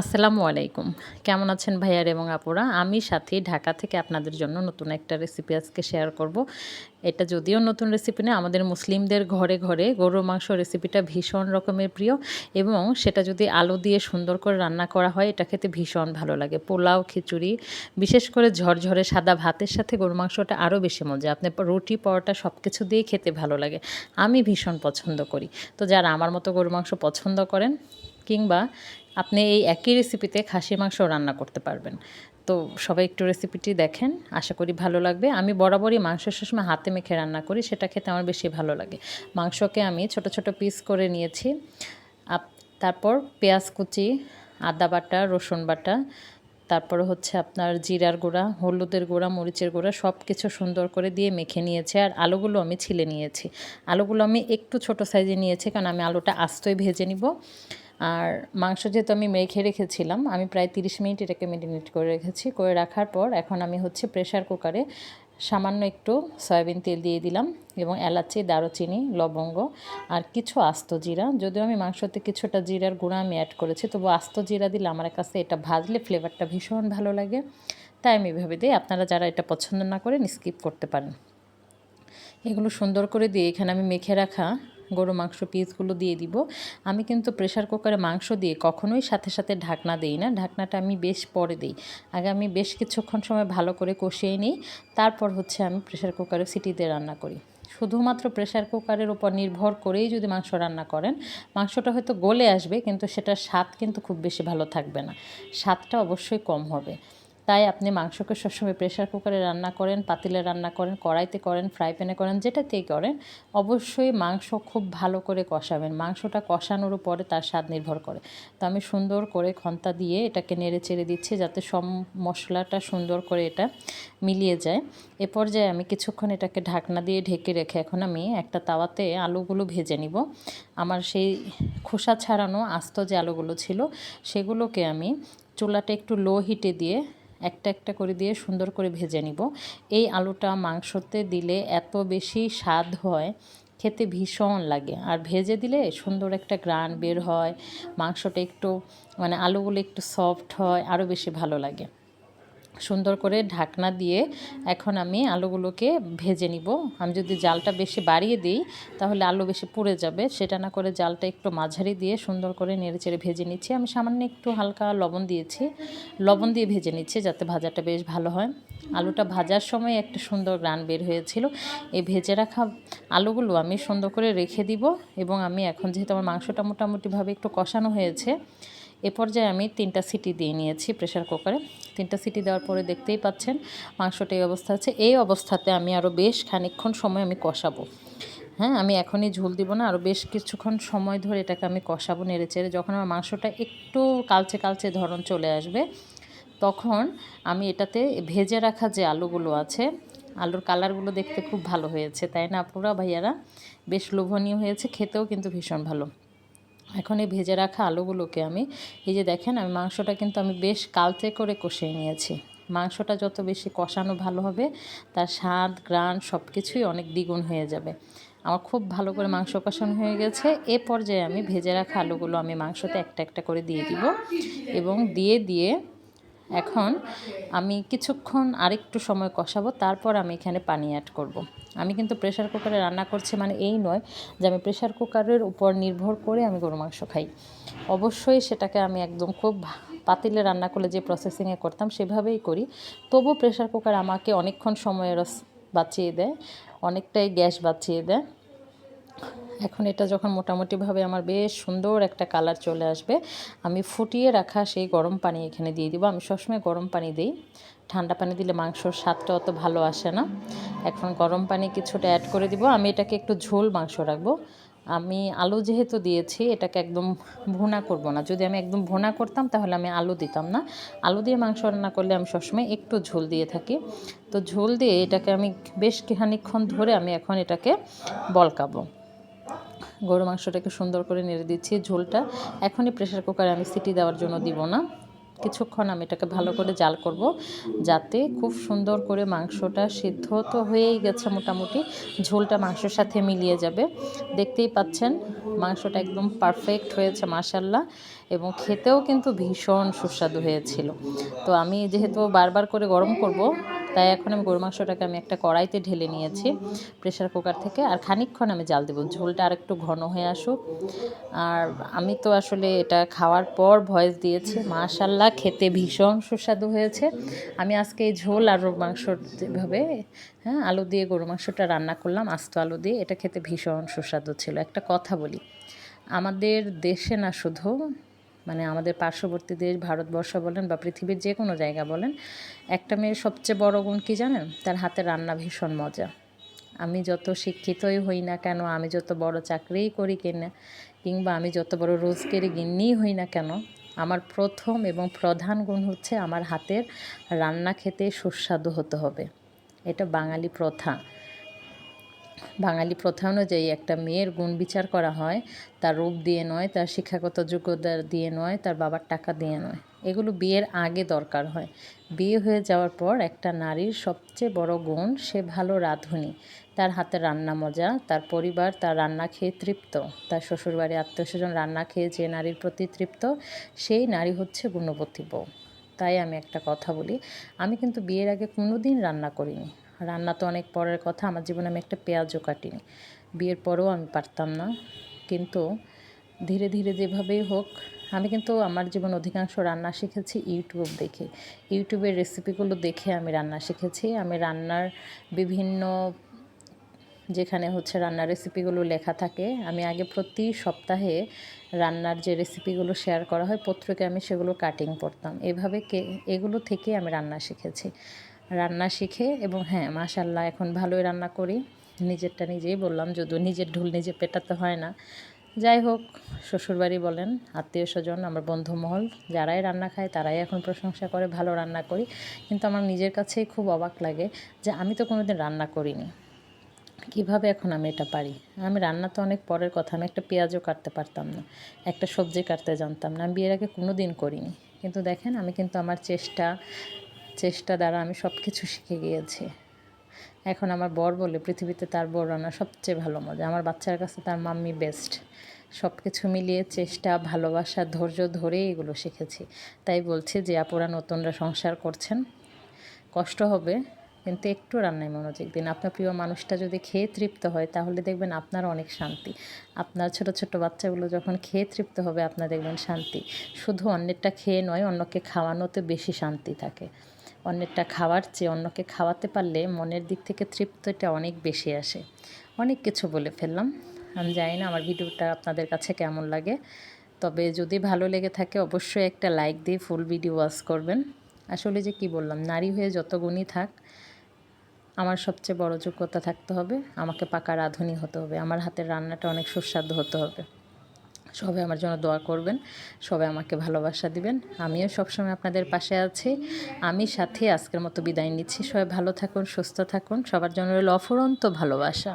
আসসালামু আলাইকুম। কেমন আছেন ভাইয়ার এবং আপুরা? আমি সাথে, ঢাকা থেকে আপনাদের জন্য নতুন একটা রেসিপি আজকে শেয়ার করব। এটা যদিও নতুন রেসিপি না, আমাদের মুসলিমদের ঘরে ঘরে গরুর মাংস রেসিপিটা ভীষণ রকমের প্রিয় এবং সেটা যদি আলু দিয়ে সুন্দর করে রান্না করা হয়, এটা খেতে ভীষণ ভালো লাগে। পোলাও, খিচুড়ি, বিশেষ করে ঝরঝরে সাদা ভাতের সাথে গরুর মাংসটা আরও বেশি মজা। আপনি রুটি, পরোটা সব কিছু দিয়ে খেতে ভালো লাগে। আমি ভীষণ পছন্দ করি। তো যারা আমার মতো গরুর মাংস পছন্দ করেন কিংবা আপনি এই একই রেসিপিতে খাসি মাংস রান্না করতে পারবেন। তো সবাই একটু রেসিপিটি দেখেন, আশা করি ভালো লাগবে। আমি বরাবরই মাংস সবসময় হাতে মেখে রান্না করি, সেটা খেতে আমার বেশি ভালো লাগে। মাংসকে আমি ছোট ছোট পিস করে নিয়েছি। তারপর পেঁয়াজ কুচি, আদা বাটা, রসুন বাটা, তারপরে হচ্ছে আপনার জিরার গুঁড়া, হলুদের গুঁড়া, মরিচের গুঁড়া সব কিছু সুন্দর করে দিয়ে মেখে নিয়েছি। আর আলুগুলো আমি ছিলে নিয়েছি। আলুগুলো আমি একটু ছোট সাইজে নিয়েছি, কারণ আমি আলুটা আস্তই ভেজে নিব। আর মাংস যেহেতু আমি মেখে রেখেছিলাম, আমি প্রায় তিরিশ মিনিট এটাকে মেরিনেট করে রেখেছি। করে রাখার পর এখন আমি হচ্ছে প্রেশার কুকারে সামান্য একটু সয়াবিন তেল দিয়ে দিলাম এবং এলাচি, দারুচিনি, লবঙ্গ আর কিছু আস্ত জিরা। যদিও আমি মাংসতে কিছুটা জিরার গুঁড়া আমি অ্যাড করেছি, তবু আস্ত জিরা দিলে আমার কাছে এটা ভাজলে ফ্লেভারটা ভীষণ ভালো লাগে। তাই আমি এভাবে দিই আপনারা যারা এটা পছন্দ না করেন স্কিপ করতে পারেন। এগুলো সুন্দর করে দিয়ে এখানে আমি মেখে রাখা গরু মাংস পিসগুলো দিয়ে দিব। আমি কিন্তু প্রেশার কুকারে মাংস দিয়ে কখনোই সাথে সাথে ঢাকনা দিই না। ঢাকনাটা আমি বেশ পরে দিই। আগে আমি বেশ কিছুক্ষণ সময় ভালো করে কষিয়ে নিই। তারপর হচ্ছে আমি প্রেশার কুকারে সিটি দিয়ে রান্না করি। শুধুমাত্র প্রেশার কুকারের উপর নির্ভর করেই যদি মাংস রান্না করেন, মাংসটা হয়তো গলে আসবে, কিন্তু সেটার স্বাদ কিন্তু খুব বেশি ভালো থাকবে না। স্বাদটা অবশ্যই কম হবে। তাই আপনি মাংসকে সবসময় প্রেশার কুকারে রান্না করেন, পাতিলে রান্না করেন, কড়াইতে করেন ফ্রাই প্যানে করেন যেটাতেই করেন, অবশ্যই মাংস খুব ভালো করে কষাবেন। মাংসটা কষানোর উপরে তার স্বাদ নির্ভর করে। তো আমি সুন্দর করে খন্তা দিয়ে এটাকে নেড়ে চেড়ে দিচ্ছি যাতে সব মশলাটা সুন্দর করে এটা মিলিয়ে যায়। এ পর্যায়ে আমি কিছুক্ষণ এটাকে ঢাকনা দিয়ে ঢেকে রেখে এখন আমি একটা তাওয়াতে আলুগুলো ভেজে নিব। আমার সেই খোসা ছাড়ানো আস্ত যে আলুগুলো ছিল, সেগুলোকে আমি চুলাটা একটু লো হিটে দিয়ে একটা একটা করে দিয়ে সুন্দর করে ভেজে নিব। এই আলুটা মাংসতে দিলে এত বেশি স্বাদ হয়, খেতে ভীষণ লাগে। আর ভেজে দিলে সুন্দর একটা গ্রান বের হয়, মাংসটা একটু মানে আলুগুলো একটু সফট হয় আরও বেশি ভালো লাগে। সুন্দর করে ঢাকনা দিয়ে এখন আমি আলুগুলোকে ভেজে নিব। আমি যদি জালটা বেশি বাড়িয়ে দিই, তাহলে আলু বেশি পুড়ে যাবে। সেটা না করে জালটা একটু মাঝারি দিয়ে সুন্দর করে নেড়ে চেড়ে ভেজে নিচ্ছি। আমি সামান্য একটু হালকা লবণ দিয়েছি। লবণ দিয়ে ভেজে নিচ্ছি যাতে ভাজাটা বেশ ভালো হয়। আলুটা ভাজার সময় একটা সুন্দর গ্রান বের হয়েছিল। এই ভেজে রাখা আলুগুলো আমি সুন্দর করে রেখে দিব এবং আমি এখন যেহেতু আমার মাংসটা মোটামুটিভাবে একটু কষানো হয়েছে এ পর্যায়ে আমি তিনটা সিটি দিয়ে নিয়েছি প্রেশার কুকারে। তিনটা সিটি দেওয়ার পরে দেখতেই পাচ্ছেন মাংসটা এই অবস্থা আছে। এই অবস্থাতে আমি আরও বেশ খানিকক্ষণ সময় আমি কষাবো। হ্যাঁ আমি এখনই ঝুল দিব না আরও বেশ কিছুক্ষণ সময় ধরে এটাকে আমি কষাবো নেড়ে চেড়ে যখন আমার মাংসটা একটু কালচে কালচে ধরন চলে আসবে, তখন আমি এটাতে ভেজে রাখা যে আলুগুলো আছে, আলুর কালারগুলো দেখতে খুব ভালো হয়েছে, তাই না? আপুরা, ভাইয়ারা? বেশ লোভনীয় হয়েছে, খেতেও কিন্তু ভীষণ ভালো। এখন এই ভেজে রাখা আলুগুলোকে আমি, এই যে দেখেন, আমি মাংসটা কিন্তু আমি বেশ কালচে করে কষিয়ে নিয়েছি। মাংসটা যত বেশি কষানো ভালো হবে, তার স্বাদ, গ্রান সব কিছুই অনেক দ্বিগুণ হয়ে যাবে। আমার খুব ভালো করে মাংস কষানো হয়ে গেছে। এ পর্যায়ে আমি ভেজে রাখা আলুগুলো আমি মাংসতে একটা একটা করে দিয়ে দিব এবং দিয়ে দিয়ে এখন আমি কিছুক্ষণ আরেকটু সময় কষাবো, তারপর আমি এখানে পানি অ্যাড করব। আমি কিন্তু প্রেশার কুকারে রান্না করছি মানে এই নয় যে আমি প্রেশার কুকারের উপর নির্ভর করে আমি গরু মাংস খাই। অবশ্যই সেটাকে আমি একদম খুব পাতিলে রান্না করলে যে প্রসেসিংয়ে করতাম সেভাবেই করি। তবু প্রেশার কুকার আমাকে অনেকক্ষণ সময়ের বাঁচিয়ে দেয়, অনেকটাই গ্যাস বাঁচিয়ে দেয়। এখন এটা যখন মোটামুটিভাবে আমার বেশ সুন্দর একটা কালার চলে আসবে, আমি ফুটিয়ে রাখা সেই গরম পানি এখানে দিয়ে দিব। আমি সবসময় গরম পানি দিই। ঠান্ডা পানি দিলে মাংসর স্বাদটা অত ভালো আসে না। এখন গরম পানি কিছুটা অ্যাড করে দিব। আমি এটাকে একটু ঝোল মাংস রাখব। আমি আলু যেহেতু দিয়েছি, এটাকে একদম ভুনা করব না। যদি আমি একদম ভুনা করতাম, তাহলে আমি আলু দিতাম না। আলু দিয়ে মাংস রান্না করলে আমি সবসময় একটু ঝোল দিয়ে থাকি। তো ঝোল দিয়ে এটাকে আমি বেশ খানিক্ষণ ধরে আমি এখন এটাকে বলকাবো। গরু মাংসটাকে সুন্দর করে নেড়ে দিচ্ছি ঝোলটা। এখনই প্রেশার কুকারে আমি সিটি দেওয়ার জন্য দিব না। কিছুক্ষণ আমি এটাকে ভালো করে জাল করব যাতে খুব সুন্দর করে মাংসটা সিদ্ধ তো হয়েই গেছে মোটামুটি। ঝোলটা মাংসের সাথে মিলিয়ে যাবে। দেখতেই পাচ্ছেন, মাংসটা একদম পারফেক্ট হয়েছে মাসাল্লাহ এবং খেতেও কিন্তু ভীষণ সুস্বাদু হয়েছিল। তো আমি যেহেতু বারবার করে গরম করব তাই এখন আমি গরু মাংসটাকে আমি একটা কড়াইতে ঢেলে নিয়েছি প্রেশার কুকার থেকে। আর খানিকক্ষণ আমি জাল দেবো। ঝোলটা আর একটু ঘন হয়ে আসুক। আর আমি তো আসলে এটা খাওয়ার পর ভয়েস দিয়েছি। মাশাল্লাহ খেতে ভীষণ সুস্বাদু হয়েছে। আমি আজকে এই ঝোল আর মাংস যেভাবে হ্যাঁ আলু দিয়ে গরু মাংসটা রান্না করলাম, আস্ত আলু দিয়ে, এটা খেতে ভীষণ সুস্বাদু ছিল। একটা কথা বলি, আমাদের দেশে না শুধু মানে আমাদের পার্শ্ববর্তী দেশ, ভারতবর্ষ বলেন বা পৃথিবীর যে কোনো জায়গা বলেন, একটা মেয়ের সবচেয়ে বড় গুণ কী জানেন? তার হাতে রান্না ভীষণ মজা। আমি যত শিক্ষিতই হই না কেন, আমি যত বড় চাকরিই করি কিনা, কিংবা আমি যত বড় রোজগারি গিন্নিই হই না কেন, আমার প্রথম এবং প্রধান গুণ হচ্ছে আমার হাতের রান্না খেতে সুস্বাদু হতে হবে। এটা বাঙালি প্রথা। বাঙালি প্রথা অনুযায়ী একটা মেয়ের গুণ বিচার করা হয়, তার রূপ দিয়ে নয়, তার শিক্ষাগত যোগ্যতা দিয়ে নয়, তার বাবার টাকা দিয়ে নয়। এগুলো বিয়ের আগে দরকার হয়। বিয়ে হয়ে যাওয়ার পর একটা নারীর সবচেয়ে বড় গুণ, সে ভালো রাঁধুনি। তার হাতে রান্না মজা, তার পরিবার, তার রান্না খেয়ে তৃপ্ত। তার শ্বশুরবাড়ি আত্মীয়স্বজন রান্না খেয়ে যে নারীর প্রতি তৃপ্ত, সেই নারী হচ্ছে গুণবতী বউ। তাই আমি একটা কথা বলি, আমি কিন্তু বিয়ের আগে কোনো দিন রান্না করিনি। রান্না তো অনেক পরের কথা, আমার জীবনে আমি একটা পেঁয়াজও কাটিনি। বিয়ের পরেও আমি পারতাম না। কিন্তু ধীরে ধীরে যেভাবেই হোক, আমি কিন্তু আমার জীবন অধিকাংশ রান্না শিখেছি ইউটিউব দেখে। ইউটিউবের রেসিপিগুলো দেখে আমি রান্না শিখেছি। আমি রান্নার বিভিন্ন, যেখানে হচ্ছে রান্নার রেসিপিগুলো লেখা থাকে, আমি আগে প্রতি সপ্তাহে রান্নার যে রেসিপিগুলো শেয়ার করা হয়, পত্রিকায় আমি সেগুলো কাটিং করতাম। এভাবে কে, এগুলো থেকে আমি রান্না শিখেছি। রান্না শিখে এবং হ্যাঁ মাশাল্লাহ, এখন ভালোই রান্না করি। নিজেরটা নিজেই বললাম, যদিও নিজের ঢুল নিজে পেটাতে হয় না। যাই হোক, শ্বশুরবাড়ি বলেন, আত্মীয় স্বজন, আমার বন্ধুমহল যারাই রান্না খায় তারাই এখন প্রশংসা করে, ভালো রান্না করি। কিন্তু আমার নিজের কাছেই খুব অবাক লাগে যে আমি তো কোনোদিন রান্না করিনি। কীভাবে এখন আমি এটা পারি? আমি রান্না তো অনেক পরের কথা, আমি একটা পেঁয়াজও কাটতে পারতাম না, একটা সবজি কাটতে জানতাম না, আমি বিয়ের আগে কোনো দিন করিনি। কিন্তু দেখেন, আমি কিন্তু আমার চেষ্টা চেষ্টা দ্বারা আমি সব কিছু শিখে গিয়েছি। এখন আমার বর বলে, পৃথিবীতে তার বর রান্না সবচেয়ে ভালো মজা। আমার বাচ্চার কাছে তার মাম্মি বেস্ট সব কিছু মিলিয়ে চেষ্টা, ভালোবাসা, ধৈর্য ধরে এগুলো শিখেছি। তাই বলছি যে, আপুরা নতুনরা সংসার করছেন, কষ্ট হবে, কিন্তু একটু রান্নায় মনোযোগ দিন। আপনার প্রিয় মানুষটা যদি খেয়ে তৃপ্ত হয়, তাহলে দেখবেন আপনার অনেক শান্তি। আপনার ছোট ছোট বাচ্চাগুলো যখন খেয়ে তৃপ্ত হবে, আপনার দেখবেন শান্তি। শুধু অন্যেরটা খেয়ে নয়, অন্যকে খাওয়ানোতে বেশি শান্তি থাকে। অন্যেরটা খাওয়ার চেয়ে অন্যকে খাওয়াতে পারলে মনের দিক থেকে তৃপ্তটা অনেক বেশি আসে। অনেক কিছু বলে ফেললাম। আমি জানি না আমার ভিডিওটা আপনাদের কাছে কেমন লাগে। তবে যদি ভালো লেগে থাকে অবশ্যই একটা লাইক দিয়ে ফুল ভিডিও ওয়াচ করবেন। আসলে যে কি বললাম, নারী হয়ে যত গুণই থাক, আমার সবচেয়ে বড় যোগ্যতা থাকতে হবে। আমাকে পাকা রাঁধুনি হতে হবে। আমার হাতের রান্নাটা অনেক সুস্বাদু হতে হবে। সবাই আমার জন্য দোয়া করবেন, সবাই আমাকে ভালোবাসা দিবেন। আমিও সবসময় আপনাদের পাশে আছি। আমি সাথে আজকের মতো বিদায় নিচ্ছি। সবাই ভালো থাকুন, সুস্থ থাকুন। সবার জন্য রইল অফুরন্ত ভালোবাসা।